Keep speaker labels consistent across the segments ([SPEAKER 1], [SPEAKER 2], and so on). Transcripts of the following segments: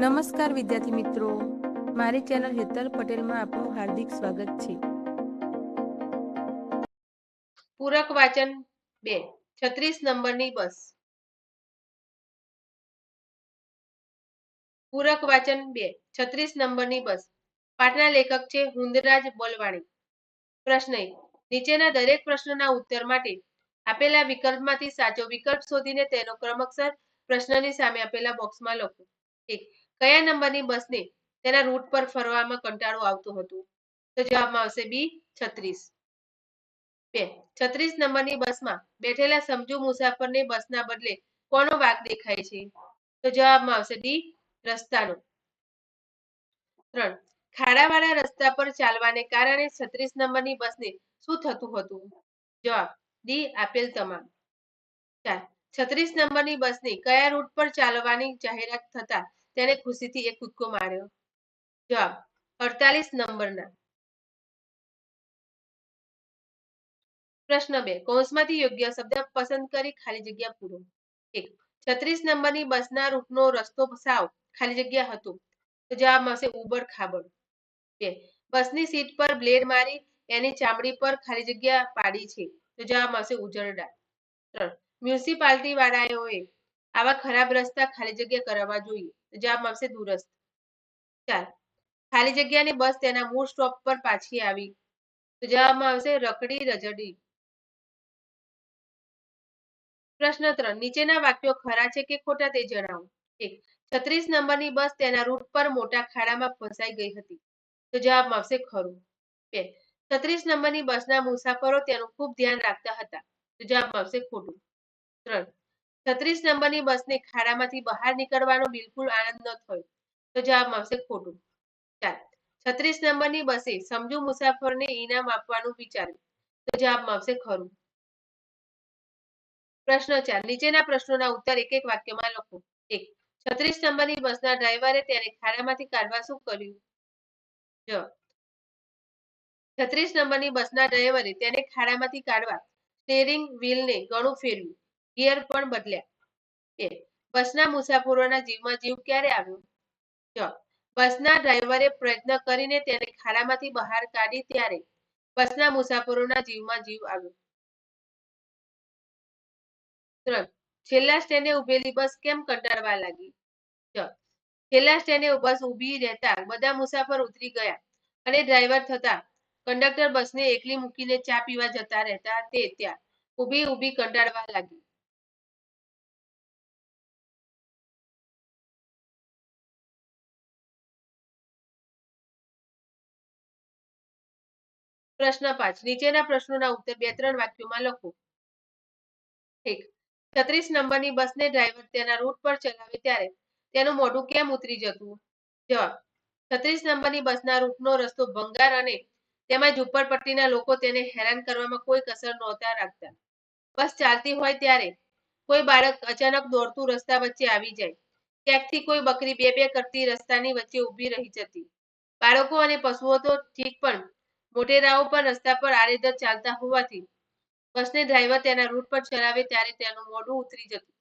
[SPEAKER 1] નમસ્કાર વિદ્યાર્થી મિત્રો. મારી ચેનલ હેતલ પટેલમાં આપનું હાર્દિક સ્વાગત છે.
[SPEAKER 2] પૂરક વાચન બે, છત્રીસ નંબરની બસ. પૂરક વાચન બે, છત્રીસ નંબરની બસ. પાઠના લેખક છે હુંદરાજ બોલવાણી. પ્રશ્ન નીચેના દરેક પ્રશ્નના ઉત્તર માટે આપેલા વિકલ્પમાંથી સાચો વિકલ્પ શોધીને તેનો ક્રમશર પ્રશ્નની સામે આપેલા બોક્સમાં લખો. એક કયા નંબરની બસને તેના રૂટ પર ફરવામાં કંટાળો આવતો હતો? તો જવાબમાં આવશે બી છત્રીસ. બે, છત્રીસ નંબરની બસમાં બેઠેલા સમજુ મુસાફરને બસના બદલે કોનો વાક દેખાય છે? તો જવાબમાં આવશે ડી રસ્તાનો. ત્રણ, ખાડાવાળા રસ્તા પર ચાલવાને કારણે છત્રીસ નંબરની બસને શું થતું હતું? જવાબ ડી આપેલ તમામ. ચાર, છત્રીસ નંબરની બસની કયા રૂટ પર ચાલવાની જાહેરાત થતા તેને ખુશીથી એક કૂદકો માર્યો. જવાબ, અડતાલીસ નંબરના. પ્રશ્ન બે, કૌંસમાંથી યોગ્ય શબ્દ પસંદ કરી ખાલી જગ્યા પૂરો. એક, છત્રીસ નંબરની બસના રૂટનો રસ્તો સાવ ખાલી જગ્યા હતો. તો જવાબ મળશે ઉબડ ખાબડ બે, બસની સીટ પર બ્લેડ મારી, એની ચામડી પર ખાલી જગ્યા પાડી છે. તો જવાબ મળશે ઉજરડા. ત્રણ મ્યુનિસિપાલિટી વાળાઓએ આવા ખરાબ રસ્તા ખાલી જગ્યા કરાવવા જોઈએ. જવાબ મળશે દુરસ્ત ચાર ખાલી જગ્યાની બસ તેના મૂળ સ્ટોપ પર પાછી આવી. તો જવાબમાં આવશે રકડી રજડી. પ્રશ્ન ત્રણ. નીચેના વાક્યો ખરા છે કે ખોટા તે જણાવો. એક. છત્રીસ નંબરની બસ તેના રૂટ પર મોટા ખાડામાં ફસાઈ ગઈ હતી. તો જવાબમાં આવશે ખરું. બે. છત્રીસ નંબરની બસના મુસાફરો તેનું ખૂબ ધ્યાન રાખતા હતા. તો જવાબમાં આવશે ખોટું. ત્રણ. છત્રીસ નંબરની બસને ખાડામાંથી બહાર નીકળવાનો બિલકુલ આનંદ ન થયો. તો જવાબ આવશે ખોટું. ચાલ, છત્રીસ નંબરની બસે સમજુ મુસાફરને ઇનામ આપવાનું વિચાર્યું. તો જવાબ આવશે ખરું. પ્રશ્ન ચાર, નીચેના પ્રશ્નોના ઉત્તર એક એક વાક્યમાં લખો. એક, છત્રીસ નંબરની બસના ડ્રાઈવરે તેને ખાડામાંથી કાઢવા શું કર્યું? જ, છત્રીસ નંબરની બસના ડ્રાઈવરે તેને ખાડામાંથી કાઢવા સ્ટેરિંગ વ્હીલને ઘણું ફેરવ્યું. ગિયર પણ બદલ્યા. બસના મુસાફરોના જીવમાં જીવ ક્યારે આવ્યો? જવાબ બસના ડ્રાઈવરે પ્રયત્ન કરીને તેને ખાડામાંથી બહાર કાઢી ત્યારે બસના મુસાફરોના જીવમાં જીવ આવ્યો. છેલ્લા સ્ટેન્ડે ઉભેલી બસ કેમ કંટાળવા લાગી? છેલ્લા સ્ટેન્ડે બસ ઊભી રહેતા બધા મુસાફર ઉતરી ગયા અને ડ્રાઈવર થતા કંડક્ટર બસને એકલી મૂકીને ચા પીવા જતા રહેતા તે ત્યાં ઊભી ઊભી કંટાળવા લાગી. પ્રશ્ન પાંચ, નીચેના પ્રશ્નોના ઉત્તર બે, ત્રણ વાક્યોમાં લખો. ઠીક છત્રીસ નંબરની બસને ડ્રાઈવર તેના રૂટ પર ચલાવે ત્યારે તેનું મોઢું કેમ ઉતરી જતું? જવાબ, છત્રીસ નંબરની બસના રૂટનો રસ્તો ભંગાર અને તેમાં ઝુંપડપટ્ટીના લોકો તેને હેરાન કરવામાં કોઈ કસર નહોતા રાખતા. બસ ચાલતી હોય ત્યારે કોઈ બાળક અચાનક દોડતું રસ્તા વચ્ચે આવી જાય. ક્યાંકથી કોઈ બકરી બે બે કરતી રસ્તાની વચ્ચે ઊભી રહી જતી. બાળકો અને પશુઓ તો ઠીક પણ મોટેરાઓ પણ રસ્તા પર આડેધડ ચાલતા હોવાથી બસને ડ્રાઈવર તેના રૂટ પર ચલાવે ત્યારે તેનું મોઢું ઉતરી જતું.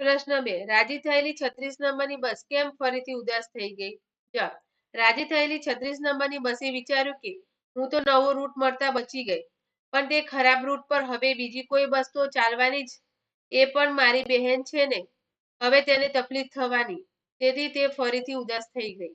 [SPEAKER 2] પ્રશ્ન બે. રાજી થયેલી છત્રીસ નંબરની બસ કેમ ફરીથી ઉદાસ થઈ ગઈ? જવાબ. રાજી થયેલી છત્રીસ નંબરની બસે વિચાર્યું કે હું તો નવો રૂટ મળતા બચી ગઈ, પણ તે ખરાબ રૂટ પર હવે બીજી કોઈ બસ તો ચાલવાની જ? એ પણ મારી બહેન છે ને, હવે તેને તકલીફ થવાની, તેથી તે ફરીથી ઉદાસ થઈ ગઈ.